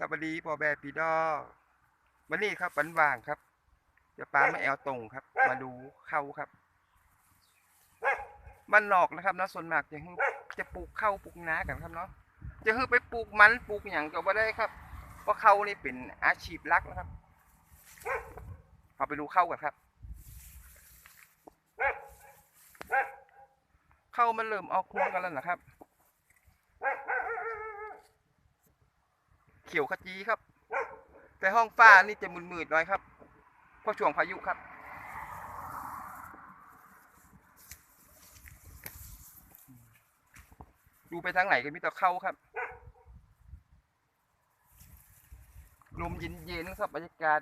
สวัสดีพ่อแม่พี่น้องวันนี้ครับวันว่างครับจะปลามาแอลตรงครับ มาดูเข้าครับบ้านนอกนะครับนาะส่วนมากจะฮึจะปลูกเข้าปลูกนากันครับเนาะจะฮึไปปลูกมันปลูกอย่างก็บ่ได้ครับ เพราะเข้านี่เป็นอาชีพลักนะครับเอาไปดูเข้ากันครับเข้ามันเริ่มออกพวงกันแล้วนะครับ เขียวขจีครับ แต่ห้องฟ้านี่จะมืดๆหน่อยครับเพราะช่วงพายุครับ ดูไปทางไหนก็มีแต่เข้าครับลมเย็นๆครับบรรยากาศ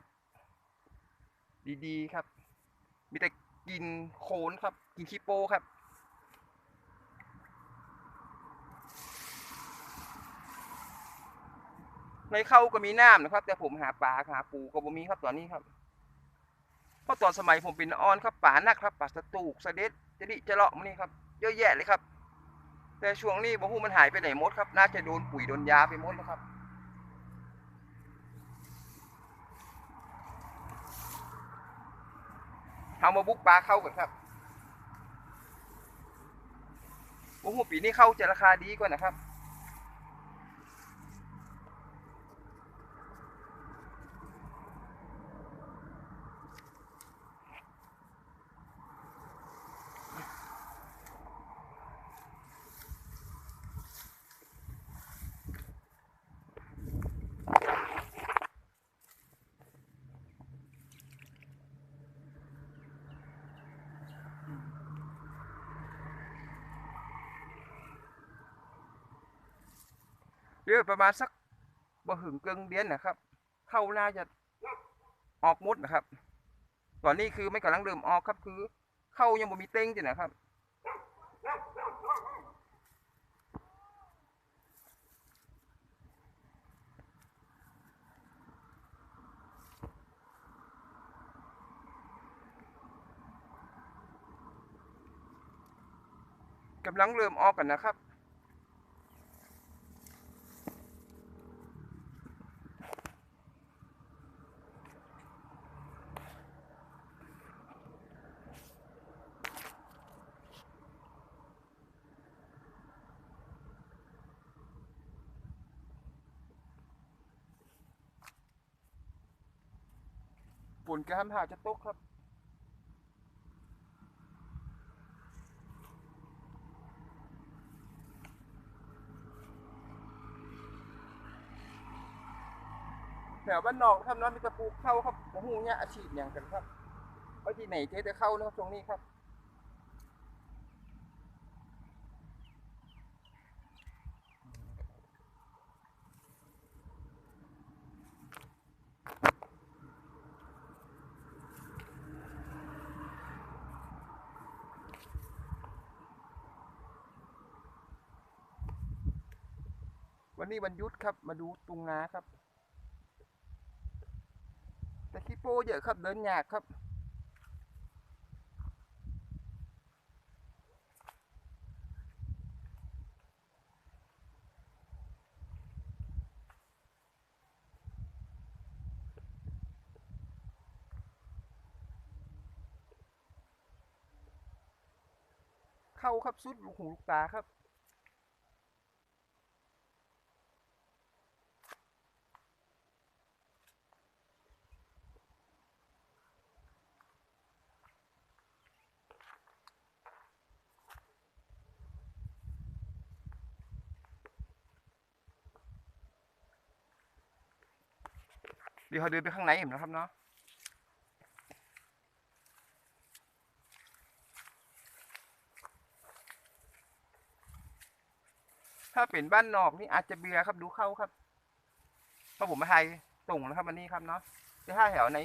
ดีๆครับ มีแต่กินโคลนครับ กินขี้โป้ครับ ในเขาก็มีน้ำนะครับ แต่ผมหาปลาหาปูก็บ่มีครับตอนนี้ครับเพราะตอนสมัยผมเป็นออนครับป่านักครับป่าสตูกสเด็ดจะดิจะเลาะมันนี่ครับเยอะแยะเลยครับ แต่ช่วงนี้บ่ฮู้มันหายไปไหนหมดครับ น่าจะโดนปุ๋ยโดนยาไปหมดแล้วครับเอามาบุกปลาเข้าก่อนครับโอ้โหปีนี้เข้าจะราคาดีกว่านะครับ เรือประมาณสักบ่หึงเกิงเดือนนะครับ เข้าน่าจะออกหมดนะครับ ตอนนี้คือไม่กำลังเริ่มออกครับคือ เข้ายังบ่มีเต้งจ้ะนะครับกำลังเริ่มออกกันนะครับ นกระห้ำหาจะตกครับ แถวบ้านนอกทำน้ำมีตะปลูกเข้าครับโอ้โหเนี่ยอาชีพอย่างกันครับไปที่ไหนเจ๊จะเข้านะครับตรงนี้ครับ วันนี้วันยุดครับ มาดูตุงนาครับแต่ขี้โป้เยอะครับ เดินยากครับ เข้าครับสุดลูกหูลูกตาครับ ดี๋ยวเขาเดินไปข้างในเห็นนะครับเนาะถ้าเป็นบ้านนอกนี่อาจจะเบียร์ครับดูเข้าครับเพราะผมมาไทยตรงนะครับวันนี้ครับเนาะแต่ถ้าแถวใน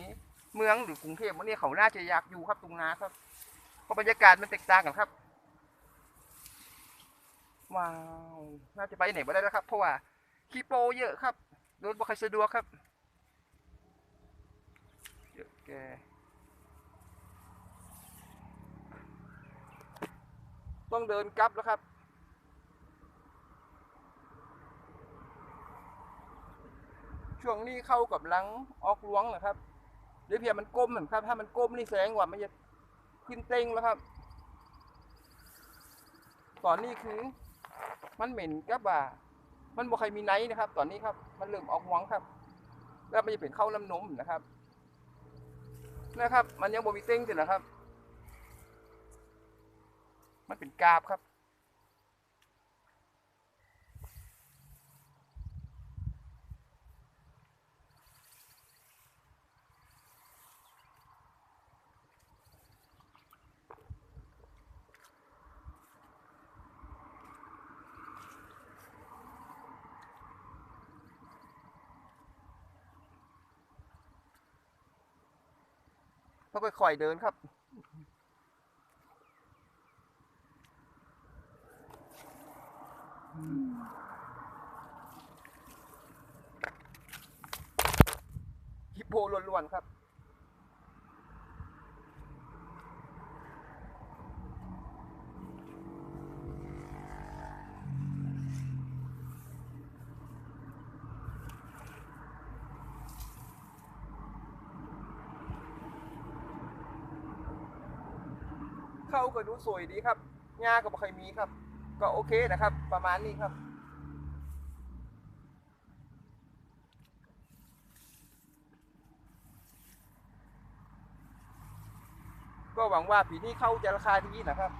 เมืองหรือกรุงเทพวันนี้เขาน่าจะอยากอยู่ครับตรงนาครับเพราะบรรยากาศมันแตกต่างกันครับว้าวน่าจะไปไหนไม่ได้แล้วครับ เพราะว่าขี้โปเยอะครับรถบ่ค่อยสะดวกครับ เยอะแกต้องเดินกลับแล้วครับ ช่วงนี้เข้ากับหลังออกล้วงนะครับเดี๋ยวเพียมันก้มเหมือนครับ ถ้ามันก้มนี่แสดงว่ามันจะขึ้นเต็งแล้วครับ ตอนนี้คือ มันเหม็นกับว่า มันบ่ใครมีไนท์นะครับ ตอนนี้ครับ มันเริ่มออกหวงครับ แล้วมันจะเป็นเข้าลำนมนะครับ นะครับ มันยังบ่มีเต้งสินะครับ มันเป็นกาบครับ ต้องค่อยๆเดินครับ ฮิปโปล้วนๆครับ เข้าก็ดูสวยดีครับหญ้าก็ไม่เคยมีครับ ก็โอเคนะครับ ประมาณนี้ครับก็หวังว่าผีนี้เข้าจะราคาที่นี้นะครับ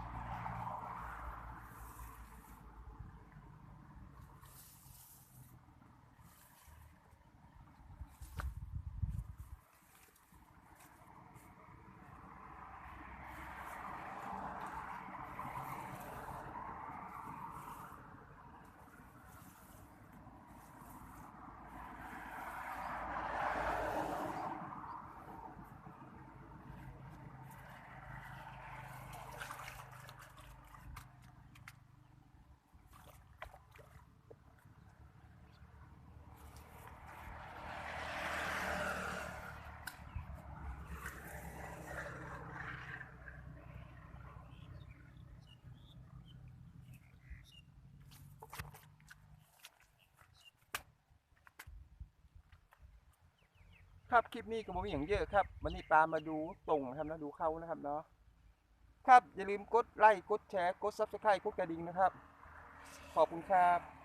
ครับคลิปนี้ก็บ่มีอย่างเยอะครับวันนี้ปามาดูตรงนะครับนะดูเข้านะครับเนาะครับอย่าลืมกดไลค์กดแชร์กดซับสไครต์กดกระดิ่งนะครับ ขอบคุณครับ